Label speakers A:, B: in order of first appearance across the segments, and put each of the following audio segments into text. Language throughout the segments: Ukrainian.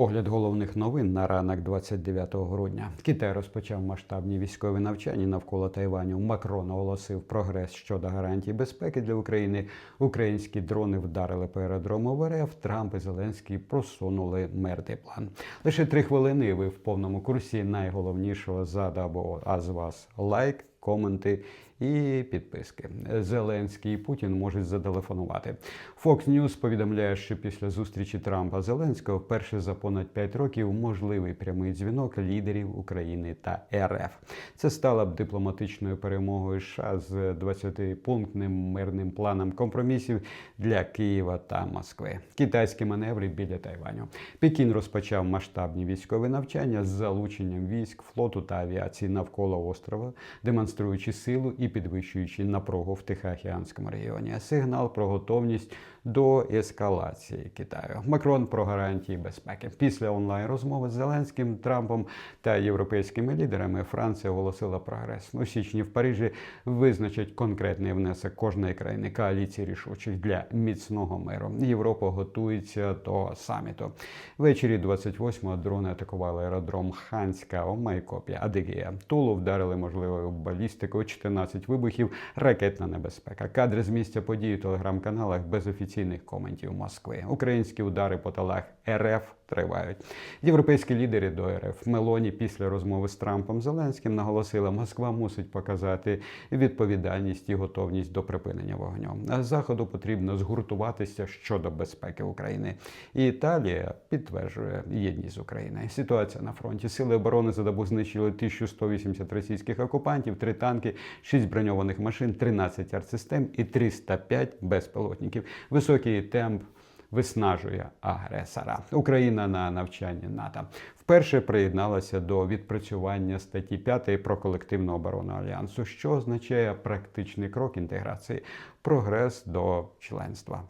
A: Огляд головних новин на ранок 29 грудня. Китай розпочав масштабні військові навчання навколо Тайваню. Макрон оголосив прогрес щодо гарантій безпеки для України. Українські дрони вдарили по аеродрому РФ. Трамп і Зеленський просунули мирний план. Лише три хвилини. Ви в повному курсі найголовнішого за добу. А з вас лайк, коменти і підписки. Зеленський і Путін можуть зателефонувати. Fox News повідомляє, що після зустрічі Трампа Зеленського вперше за понад 5 років можливий прямий дзвінок лідерів України та РФ. Це стало б дипломатичною перемогою США з 20-пунктним мирним планом компромісів для Києва та Москви. Китайські маневри біля Тайваню. Пекін розпочав масштабні військові навчання з залученням військ, флоту та авіації навколо острова, демонструючи силу і підвищуючи напругу в Тихоокеанському регіоні. Сигнал про готовність до ескалації Китаю. Макрон про гарантії безпеки. Після онлайн розмови з Зеленським, Трампом та європейськими лідерами Франція оголосила прогрес. У січні в Парижі визначать конкретний внесок кожної країни коаліції рішучих для міцного миру. Європа готується до саміту. Ввечері 28-го дрони атакували аеродром Ханська у Майкопі, Адигія. Тулу вдарили можливою балістикою 14 вибухів, ракетна небезпека. Кадри з місця події у телеграм-каналах без офіційних коментів Москви. Українські удари по талах РФ тривають. Європейські лідери до РФ Мелоні після розмови з Трампом Зеленським наголосила, Москва мусить показати відповідальність і готовність до припинення вогню. А заходу потрібно згуртуватися щодо безпеки України. І Італія підтверджує єдність з Україною. Ситуація на фронті сили оборони за добу знищили 1180 російських окупантів, 3 танки, 6 броньованих машин, 13 артсистем і 305 безпілотників. Високий темп виснажує агресора. Україна на навчанні НАТО вперше приєдналася до відпрацювання статті 5 про колективну оборону альянсу, що означає практичний крок інтеграції, прогрес до членства.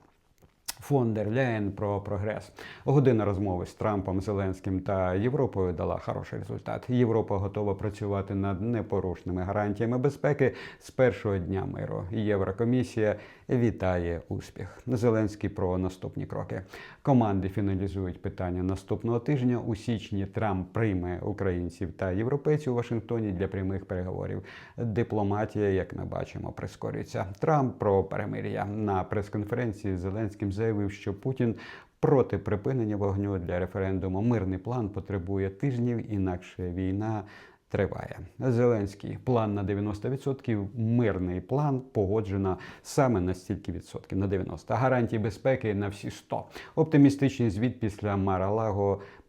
A: Фон дер Ляєн про прогрес. Година розмови з Трампом, Зеленським та Європою дала хороший результат. Європа готова працювати над непорушними гарантіями безпеки з першого дня миру. Єврокомісія вітає успіх. Зеленський про наступні кроки. Команди фіналізують питання наступного тижня. У січні Трамп прийме українців та європейців у Вашингтоні для прямих переговорів. Дипломатія, як ми бачимо, прискорюється. Трамп про перемир'я на прес-конференції з Зеленським заявив, що Путін. Проти припинення вогню для референдуму мирний план потребує тижнів, інакше війна триває. Зеленський план на 90%, мирний план погоджено саме на стільки відсотків, на 90%. Гарантії безпеки на всі 100%. Оптимістичний звіт після Маралаго